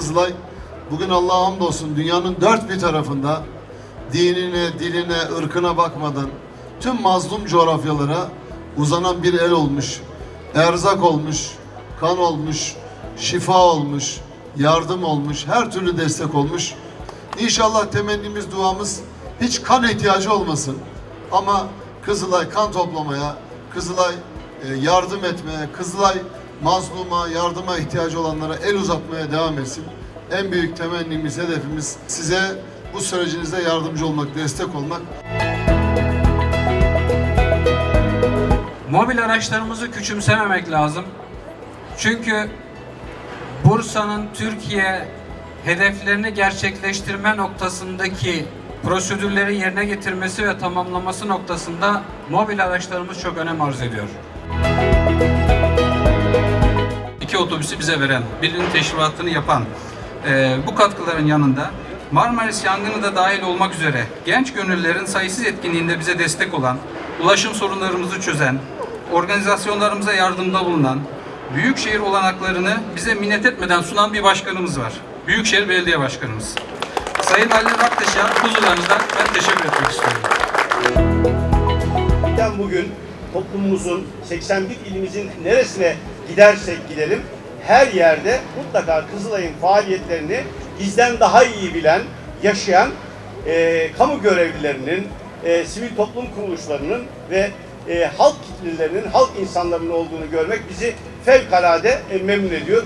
Kızılay bugün Allah'a hamdolsun dünyanın dört bir tarafında dinine, diline, ırkına bakmadan tüm mazlum coğrafyalara uzanan bir el olmuş, erzak olmuş, kan olmuş, şifa olmuş, yardım olmuş, her türlü destek olmuş. İnşallah temennimiz, duamız hiç kan ihtiyacı olmasın. Ama Kızılay kan toplamaya, Kızılay e, yardım etmeye, Kızılay mazluma, yardıma ihtiyacı olanlara el uzatmaya devam etsin. En büyük temennimiz, hedefimiz size bu sürecinizde yardımcı olmak, destek olmak. Mobil araçlarımızı küçümsememek lazım. Çünkü Bursa'nın Türkiye hedeflerini gerçekleştirme noktasındaki prosedürleri yerine getirmesi ve tamamlaması noktasında mobil araçlarımız çok önem arz ediyor. İki otobüsü bize veren, birinin teşrifatını yapan e, bu katkıların yanında Marmaris yangını da dahil olmak üzere genç gönüllülerin sayısız etkinliğinde bize destek olan, ulaşım sorunlarımızı çözen, organizasyonlarımıza yardımda bulunan, büyükşehir olanaklarını bize minnet etmeden sunan bir başkanımız var. Büyükşehir Belediye Başkanımız. Sayın Ali Aktaş'a huzurlarınızda ben teşekkür etmek istiyorum. Gerçekten bugün toplumumuzun 81 ilimizin neresine gidersek gidelim her yerde mutlaka Kızılay'ın faaliyetlerini bizden daha iyi bilen, yaşayan e, kamu görevlilerinin, e, sivil toplum kuruluşlarının ve e, halk kitlelerinin, halk insanlarının olduğunu görmek bizi fevkalade e, memnun ediyor.